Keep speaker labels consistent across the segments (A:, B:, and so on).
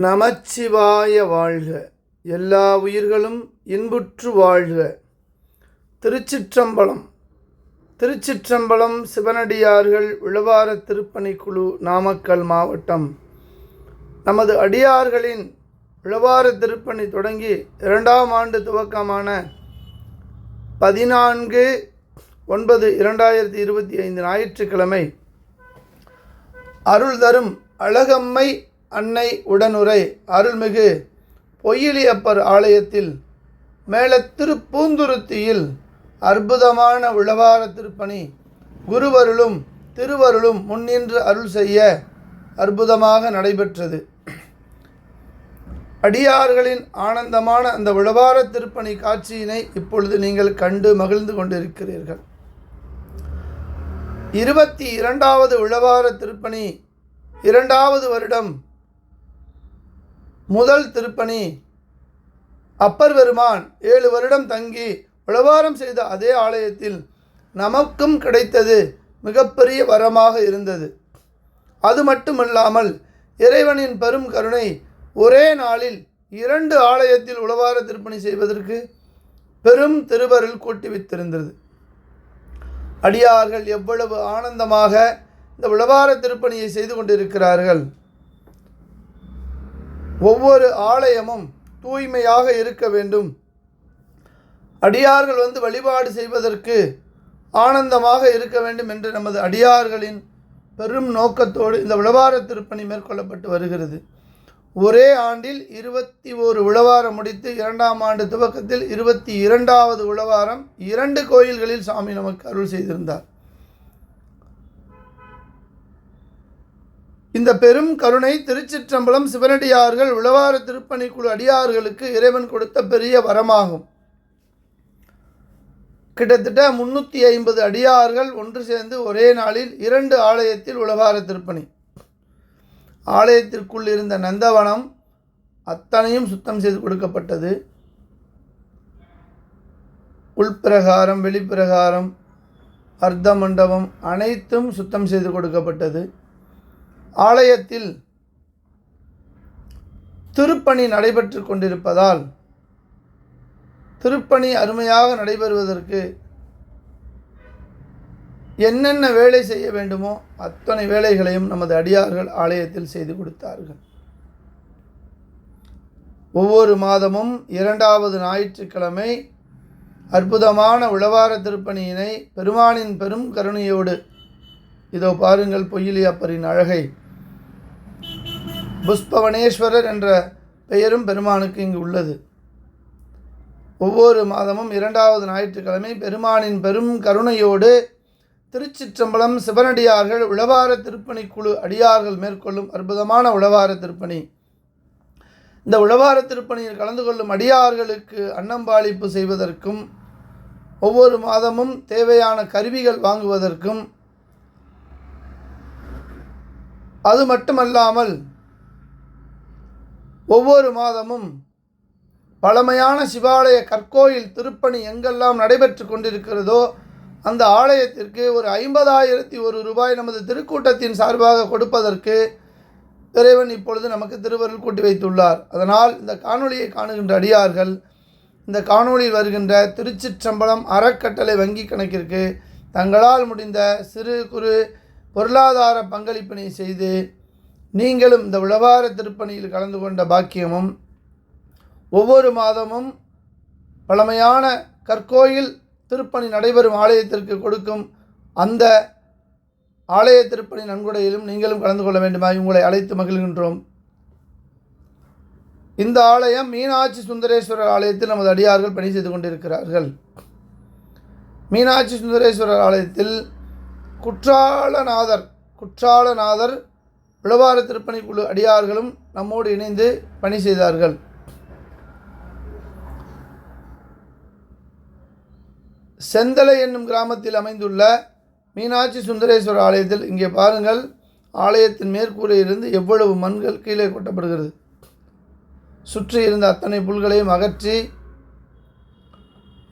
A: நமச்சிவாய வாழ்க. எல்லா உயிர்களும் இன்புற்று வாழ்க. திருச்சிற்றம்பலம். திருச்சிற்றம்பலம் சிவனடியார்கள் விழவார திருப்பணிக்குழு நாமக்கல் மாவட்டம். நமது அடியார்களின் உழவார திருப்பணி தொடங்கி இரண்டாம் ஆண்டு துவக்கமான பதினான்கு ஒன்பது இரண்டாயிரத்தி இருபத்தி ஐந்து ஞாயிற்றுக்கிழமை அருள் தரும் அழகம்மை அன்னை உடனுரை அருள்மிகு பொய்யிலியப்பர் ஆலயத்தில் மேலத்திரு பூந்துருத்தியில் அற்புதமான உழவார திருப்பணி குருவருளும் திருவருளும் முன்னின்று அருள் செய்ய அற்புதமாக நடைபெற்றது. அடியார்களின் ஆனந்தமான அந்த உழவார திருப்பணி காட்சியினை இப்பொழுது நீங்கள் கண்டு மகிழ்ந்து கொண்டிருக்கிறீர்கள். இருபத்தி இரண்டாவது உழவார திருப்பணி இரண்டாவது வருடம் முதல் திருப்பணி. அப்பர் பெருமான் ஏழு வருடம் தங்கி உழவாரம் செய்த அதே ஆலயத்தில் நமக்கும் கிடைத்தது மிகப்பெரிய வரமாக இருந்தது. அது மட்டுமல்லாமல் இறைவனின் பெரும் கருணை ஒரே நாளில் இரண்டு ஆலயத்தில் உழவார திருப்பணி செய்வதற்கு பெரும் திருவருள் கூட்டி வைத்திருந்தது அடியார்கள் எவ்வளவு ஆனந்தமாக இந்த உழவார திருப்பணியை செய்து கொண்டிருக்கிறார்கள். ஒவ்வொரு ஆலயமும் தூய்மையாக இருக்க வேண்டும். அடியார்கள் வந்து வழிபாடு செய்வதற்கு ஆனந்தமாக இருக்க வேண்டும் என்று நமது அடியார்களின் பெரும் நோக்கத்தோடு இந்த உழவார திருப்பணி மேற்கொள்ளப்பட்டு வருகிறது. ஒரே ஆண்டில் இருபத்தி ஓரு உழவாரம் முடித்து இரண்டாம் ஆண்டு துவக்கத்தில் இருபத்தி இரண்டாவது உழவாரம் இரண்டு கோயில்களில் சாமி நமக்கு அருள் செய்திருந்தார். இந்த பெரும் கருணை திருச்சிற்றம்பலம் சிவனடியார்கள் உழவார திருப்பணிக்குழு அடியார்களுக்கு இறைவன் கொடுத்த பெரிய வரமாகும். கிட்டத்தட்ட முன்னூற்றி ஐம்பது அடியார்கள் ஒன்று சேர்ந்து ஒரே நாளில் இரண்டு ஆலயத்தில் உழவார திருப்பணி. ஆலயத்திற்குள் இருந்த நந்தவனம் அத்தனையும் சுத்தம் செய்து கொடுக்கப்பட்டது. உள்பிரகாரம் வெளிப்பிரகாரம் அர்த்த மண்டபம் அனைத்தும் சுத்தம் செய்து கொடுக்கப்பட்டது. ஆலயத்தில் திருப்பணி நடைபெற்று கொண்டிருப்பதால் திருப்பணி அருமையாக நடைபெறுவதற்கு என்னென்ன வேலை செய்ய வேண்டுமோ அத்தனை வேலைகளையும் நமது அடியார்கள் ஆலயத்தில் செய்து கொடுத்தார்கள். ஒவ்வொரு மாதமும் இரண்டாவது ஞாயிற்றுக்கிழமை அற்புதமான உழவார திருப்பணியினை பெருமானின் பெரும் கருணையோடு இதோ பாருங்கள் பொய்யிலி அப்பரின் அழகை. புஷ்பவனேஸ்வரர் என்ற பெயரும் பெருமானுக்கு இங்கு உள்ளது. ஒவ்வொரு மாதமும் இரண்டாவது ஞாயிற்றுக்கிழமை பெருமானின் பெரும் கருணையோடு திருச்சிற்றம்பலம் சிவனடியார்கள் உழவார திருப்பணி குழு அடியார்கள் மேற்கொள்ளும் அற்புதமான உழவார திருப்பணி. இந்த உழவார திருப்பணியில் கலந்து கொள்ளும் அடியார்களுக்கு அன்னம்பாளிப்பு செய்வதற்கும் ஒவ்வொரு மாதமும் தேவையான கருவிகள் வாங்குவதற்கும் அது மட்டுமல்லாமல் ஒவ்வொரு மாதமும் பழமையான சிவாலய கற்கோயில் திருப்பணி எங்கெல்லாம் நடைபெற்று கொண்டிருக்கிறதோ அந்த ஆலயத்திற்கு ஒரு ஐம்பதாயிரத்தி ஒரு ரூபாய் நமது திருக்கூட்டத்தின் சார்பாக கொடுப்பதற்கு இறைவன் இப்பொழுது நமக்கு திருவருள் கூட்டி வைத்துள்ளார். அதனால் இந்த காணொளியை காணுகின்ற அடியார்கள் இந்த காணொளி வருகின்ற திருச்சிற்றம்பலம் அறக்கட்டளை வங்கி கணக்கிற்கு தங்களால் முடிந்த சிறு குறு பொருளாதார பங்களிப்பினை செய்து நீங்களும் இந்த உழவார திருப்பணியில் கலந்து கொண்ட பாக்கியமும் ஒவ்வொரு மாதமும் பழமையான கற்கோயில் திருப்பணி நடைபெறும் ஆலயத்திற்கு கொடுக்கும் அந்த ஆலய திருப்பணி நன்கொடையிலும் நீங்களும் கலந்து கொள்ள வேண்டுமாய் உங்களை அழைத்து மகிழ்கின்றோம். இந்த ஆலயம் மீனாட்சி சுந்தரேஸ்வரர் ஆலயத்தில் நமது அடியார்கள் பணி செய்து கொண்டிருக்கிறார்கள். மீனாட்சி சுந்தரேஸ்வரர் ஆலயத்தில் குற்றாலநாதர் குற்றாலநாதர் விளவார திருப்பணி குழு அடியார்களும் நம்மோடு இணைந்து பணி செய்தார்கள். செந்தலை என்னும் கிராமத்தில் அமைந்துள்ள மீனாட்சி சுந்தரேஸ்வரர் ஆலயத்தில் இங்கே பாருங்கள் ஆலயத்தின் மேற்கூரையிலிருந்து எவ்வளவு மண்கள் கீழே கொட்டப்படுகிறது. சுற்றி இருந்த அத்தனை புல்களையும் அகற்றி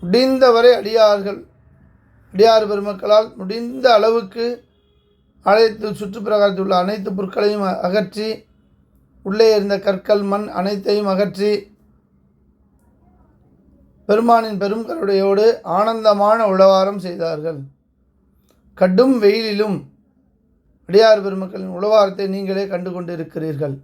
A: முடிந்தவரை அடியார்கள் அடியார் பெருமக்களால் முடிந்த அளவுக்கு ஆலயத்தில் சுற்றுப்பிரகாரத்தில் உள்ள அனைத்து பொருட்களையும் அகற்றி உள்ளே இருந்த கற்கள் மண் அனைத்தையும் அகற்றி பெருமானின் பெரும் கருடையோடு ஆனந்தமான உழவாரம் செய்தார்கள். கடும் வெயிலிலும் அடியார் பெருமக்களின் உழவாரத்தை நீங்களே கண்டு கொண்டிருக்கிறீர்கள்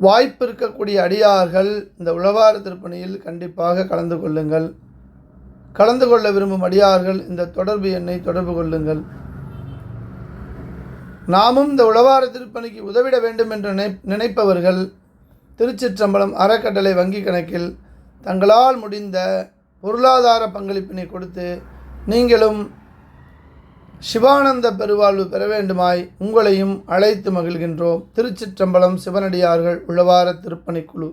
A: வாய்ப்பு இருக்கக்கூடிய அடியார்கள் இந்த உழவார திருப்பணியில் கண்டிப்பாக கலந்து கொள்ளுங்கள். கலந்து கொள்ள விரும்பும் அடியார்கள் இந்த தொடர்பு எண்ணை தொடர்பு கொள்ளுங்கள். நாமும் இந்த உழவார திருப்பணிக்கு உதவிட வேண்டும் என்று நினை நினைப்பவர்கள் திருச்சிற்றம்பலம் அறக்கட்டளை வங்கி கணக்கில் தங்களால் முடிந்த பொருளாதார பங்களிப்பினை கொடுத்து நீங்களும் சிவானந்த பெருவாழ்வு பெற வேண்டுமாய் உங்களையும் அழைத்து மகிழ்கின்றோம். திருச்சிற்றம்பலம் சிவனடியார்கள் உழவார திருப்பணிக்குழு.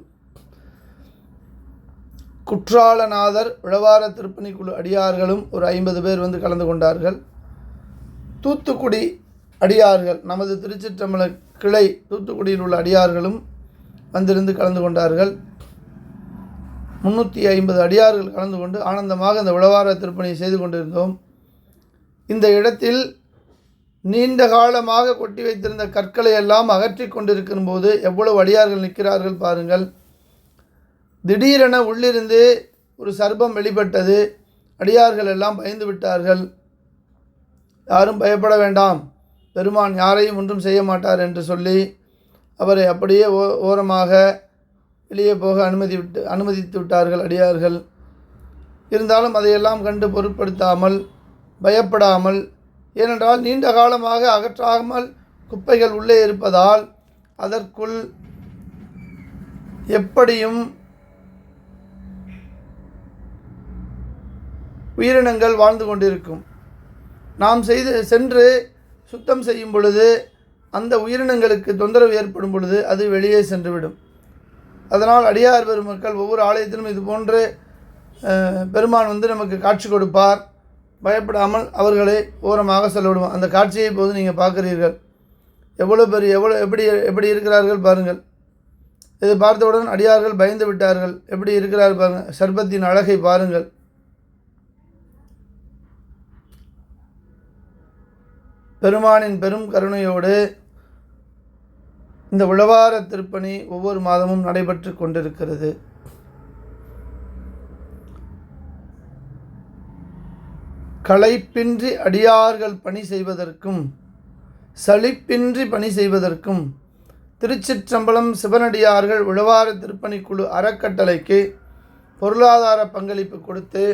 A: குற்றாலநாதர் உழவார திருப்பணிக்குழு அடியார்களும் ஒரு ஐம்பது பேர் வந்து கலந்து கொண்டார்கள். தூத்துக்குடி அடியார்கள் நமது திருச்சிற்றம்பல கிளை தூத்துக்குடியில் உள்ள அடியார்களும் வந்திருந்து கலந்து கொண்டார்கள். முந்நூற்றி ஐம்பது அடியார்கள் கலந்து கொண்டு ஆனந்தமாக இந்த உழவார திருப்பணியை செய்து கொண்டிருந்தோம். இந்த இடத்தில் நீண்ட காலமாக கொட்டி வைத்திருந்த கற்களை எல்லாம் அகற்றி கொண்டிருக்கும் போது எவ்வளவு அடியார்கள் நிற்கிறார்கள் பாருங்கள். திடீரென உள்ளிருந்து ஒரு சர்ப்பம் வெளிப்பட்டது. அடியார்கள் எல்லாம் பயந்து விட்டார்கள். யாரும் பயப்பட வேண்டாம். பெருமான் யாரையும் ஒன்றும் செய்ய மாட்டார் என்று சொல்லி அவரை அப்படியே ஓ ஓரமாக வெளியே போக அனுமதி விட்டு அனுமதித்து விட்டார்கள் அடியார்கள். இருந்தாலும் அதையெல்லாம் கண்டு பொருட்படுத்தாமல் பயப்படாமல் ஏனென்றால் நீண்ட காலமாக அகற்றாமல் குப்பைகள் உள்ளே இருப்பதால் அதற்குள் எப்படியும் உயிரினங்கள் வாழ்ந்து கொண்டிருக்கும். நாம் செய்து சென்று சுத்தம் செய்யும் பொழுது அந்த உயிரினங்களுக்கு தொந்தரவு ஏற்படும் பொழுது அது வெளியே சென்றுவிடும். அதனால் அடியார் பெருமக்கள் ஒவ்வொரு ஆலயத்திலும் இது போன்று பெருமான் வந்து நமக்கு காட்சி கொடுப்பார். பயப்படாமல் அவர்களை ஓரமாக செல்லவிடுவோம் அந்த காட்சியை இப்போது நீங்கள் பார்க்குறீர்கள். எவ்வளோ பெரிய எவ்வளோ எப்படி எப்படி இருக்கிறார்கள் பாருங்கள். இதை பார்த்தவுடன் அடியார்கள் பயந்து விட்டார்கள். எப்படி இருக்கிறார் பாருங்கள். சர்பத்தின் அழகை பாருங்கள். பெருமானின் பெரும் கருணையோடு இந்த உழவார திருப்பணி ஒவ்வொரு மாதமும் நடைபெற்று கொண்டிருக்கிறது. களைப்பின்றி அடியார்கள் பணி செய்வதற்கும் சளிப்பின்றி பணி செய்வதற்கும் திருச்சிற்றம்பலம் சிவனடியார்கள் உழவார திருப்பணிக்குழு அறக்கட்டளைக்கு பொருளாதார பங்களிப்பு கொடுத்து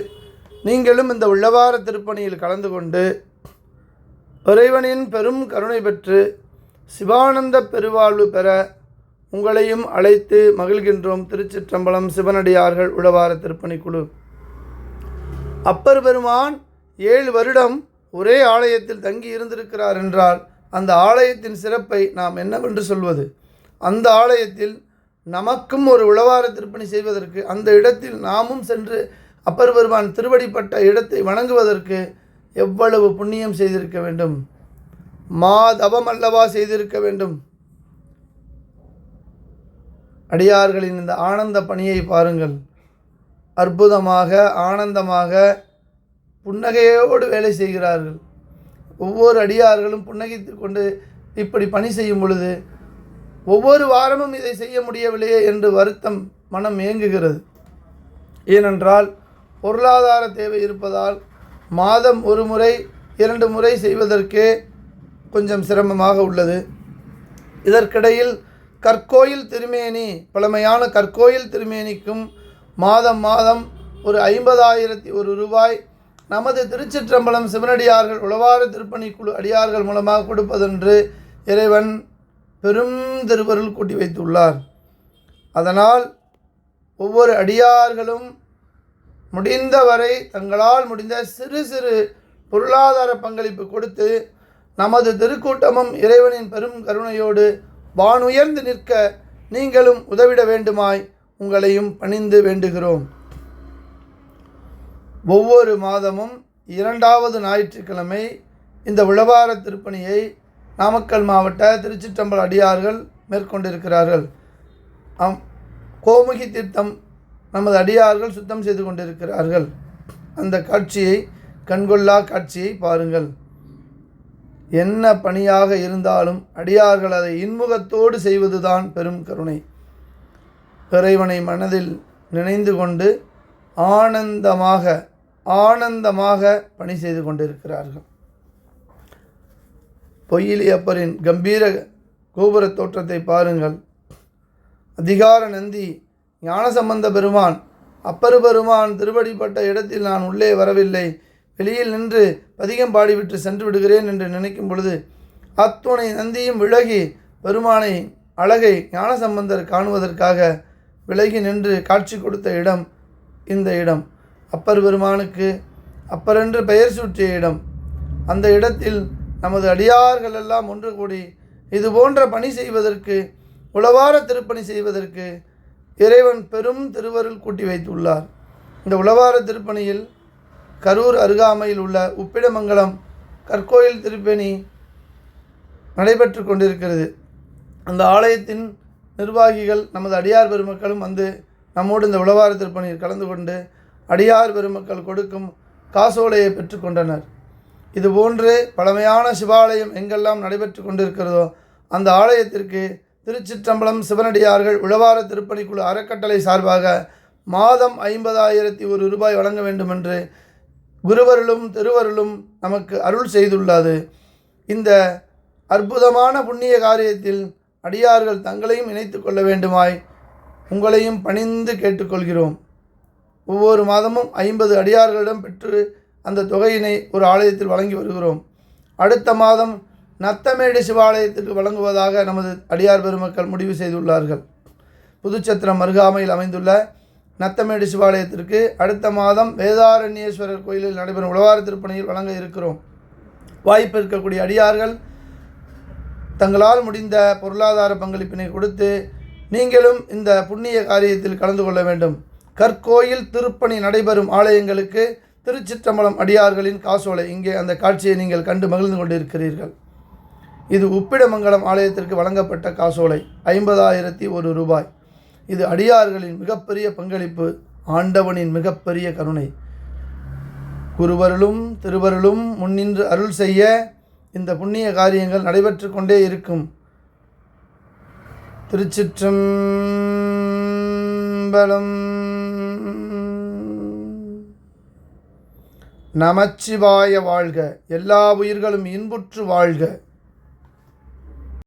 A: நீங்களும் இந்த உழவார திருப்பணியில் கலந்து கொண்டு இறைவனின் பெரும் கருணை பெற்று சிவானந்த பெருவாழ்வு பெற உங்களையும் அழைத்து மகிழ்கின்றோம். திருச்சிற்றம்பலம் சிவனடியார்கள் உழவார திருப்பணிக்குழு அப்பர் பெருமான் ஏழு வருடம் ஒரே ஆலயத்தில் தங்கி இருந்திருக்கிறார் என்றால் அந்த ஆலயத்தின் சிறப்பை நாம் என்னவென்று சொல்வது? அந்த ஆலயத்தில் நமக்கும் ஒரு உழவார திருப்பணி செய்வதற்கு அந்த இடத்தில் நாமும் சென்று அப்பர் பெருமான் திருவடிப்பட்ட இடத்தை வணங்குவதற்கு எவ்வளவு புண்ணியம் செய்திருக்க வேண்டும்? மாதவம் அல்லவா செய்திருக்க வேண்டும்? அடியார்களின் இந்த ஆனந்த பணியை பாருங்கள். அற்புதமாக ஆனந்தமாக புன்னகையோடு வேலை செய்கிறார்கள். ஒவ்வொரு அடியார்களும் புன்னகைத்து கொண்டு இப்படி பணி செய்யும் பொழுது ஒவ்வொரு வாரமும் இதை செய்ய முடியவில்லையே என்று வருத்தம் மனம் ஏங்குகிறது. ஏனென்றால் பொருளாதார தேவை இருப்பதால் மாதம் ஒரு முறை இரண்டு முறை செய்வதற்கே கொஞ்சம் சிரமமாக உள்ளது. இதற்கிடையில் கற்கோயில் திருமேனி பழமையான கற்கோயில் திருமேனிக்கும் மாதம் மாதம் ஒரு ஐம்பதாயிரத்தி ஒரு ரூபாய் நமது திருச்சிற்றம்பலம் சிவனடியார்கள் உளவார திருப்பணிக்குழு அடியார்கள் மூலமாக கொடுப்பதென்று இறைவன் பெரும் திருவருள் கூட்டி வைத்துள்ளார். அதனால் ஒவ்வொரு அடியார்களும் முடிந்தவரை தங்களால் முடிந்த சிறு சிறு பொருளாதார பங்களிப்பு கொடுத்து நமது திருக்கூட்டமும் இறைவனின் பெரும் கருணையோடு வானுயர்ந்து நிற்க நீங்களும் உதவிட வேண்டுமாய் உங்களையும் பணிந்து வேண்டுகிறோம். ஒவ்வொரு மாதமும் இரண்டாவது ஞாயிற்றுக்கிழமை இந்த உழவார திருப்பணியை நாமக்கல் மாவட்ட திருச்சிற்றம்பல அடியார்கள் மேற்கொண்டிருக்கிறார்கள். கோமுகி தீர்த்தம் நமது அடியார்கள் சுத்தம் செய்து கொண்டிருக்கிறார்கள். அந்த காட்சியை கண்கொள்ளா காட்சியை பாருங்கள். என்ன பணியாக இருந்தாலும் அடியார்கள் அதை இன்முகத்தோடு செய்வதுதான் பெரும் கருணை. இறைவனை மனதில் நினைந்து கொண்டு ஆனந்தமாக ஆனந்தமாக பணி செய்து கொண்டிருக்கிறார்கள். பொய்யிலியப்பரின் கம்பீர கோபுர தோற்றத்தை பாருங்கள். அதிகார நந்தி ஞானசம்பந்த பெருமான் அப்பரு பெருமான் திருவடிப்பட்ட இடத்தில் நான் உள்ளே வரவில்லை. வெளியில் நின்று பதிகம் பாடிவிட்டு சென்று விடுகிறேன் என்று நினைக்கும் பொழுது அத்துணை நந்தியும் விலகி பெருமானை அழகை ஞானசம்பந்தர் காணுவதற்காக விலகி நின்று காட்சி கொடுத்த இடம் இந்த இடம். அப்பர் பெருமானுக்கு அப்பரென்று பெயர் சூட்டிய இடம். அந்த இடத்தில் நமது அடியார்கள் எல்லாம் ஒன்று கூடி இது போன்ற பணி செய்வதற்கு உளவார திருப்பணி செய்வதற்கு இறைவன் பெரும் திருவருள் கூட்டி வைத்துள்ளார். இந்த உளவார திருப்பணியில் கரூர் அருகாமையில் உள்ள உப்பிடமங்கலம் கற்கோயில் திருப்பணி நடைபெற்று கொண்டிருக்கிறது. அந்த ஆலயத்தின் நிர்வாகிகள் நமது அடியார் பெருமக்களும் வந்து நம்மோடு இந்த உளவார திருப்பணியில் கலந்து கொண்டு அடியார் பெருமக்கள் கொடுக்கும் காசோலையை பெற்றுக்கொண்டனர் இதுபோன்று பழமையான சிவாலயம் எங்கெல்லாம் நடைபெற்று கொண்டிருக்கிறதோ அந்த ஆலயத்திற்கு திருச்சிற்றம்பலம் சிவனடியார்கள் உழவார திருப்பணிக்குழு அறக்கட்டளை சார்பாக மாதம் ஐம்பதாயிரத்தி ஒரு ரூபாய் வழங்க வேண்டும் என்று குருவருளும் திருவருளும் நமக்கு அருள் செய்துள்ளது. இந்த அற்புதமான புண்ணிய காரியத்தில் அடியார்கள் தங்களையும் இணைத்து கொள்ள வேண்டுமாய் உங்களையும் பணிந்து கேட்டுக்கொள்கிறோம். ஒவ்வொரு மாதமும் ஐம்பது அடியார்களிடம் பெற்று அந்த தொகையினை ஒரு ஆலயத்தில் வழங்கி வருகிறோம். அடுத்த மாதம் நத்தமேடு சிவாலயத்திற்கு வழங்குவதாக நமது அடியார் பெருமக்கள் முடிவு செய்துள்ளார்கள். புதுச்சத்திரம் அருகாமையில் அமைந்துள்ள நத்தமேடு சிவாலயத்திற்கு அடுத்த மாதம் வேதாரண்யேஸ்வரர் கோயிலில் நடைபெறும் உழவார திருப்பணியில் வழங்க இருக்கிறோம். வாய்ப்பு இருக்கக்கூடிய அடியார்கள் தங்களால் முடிந்த பொருளாதார பங்களிப்பினை கொடுத்து நீங்களும் இந்த புண்ணிய காரியத்தில் கலந்து கொள்ள வேண்டும். கற்கோயில் திருப்பணி நடைபெறும் ஆலயங்களுக்கு திருச்சிற்றம்பலம் அடியார்களின் காசோலை. இங்கே அந்த காட்சியை நீங்கள் கண்டு மகிழ்ந்து கொண்டிருக்கிறீர்கள். இது உப்பிடமங்கலம் ஆலயத்திற்கு வழங்கப்பட்ட காசோலை ஐம்பதாயிரத்தி ஒரு ரூபாய். இது அடியார்களின் மிகப்பெரிய பங்களிப்பு ஆண்டவனின் மிகப்பெரிய கருணை. குருவருளும் திருவருளும் முன்னின்று அருள் செய்ய இந்த புண்ணிய காரியங்கள் நடைபெற்று கொண்டே இருக்கும். திருச்சிற்றம்பலம். நமச்சிவாய வாழ்க. எல்லா உயிர்களும் இன்புற்று வாழ்க.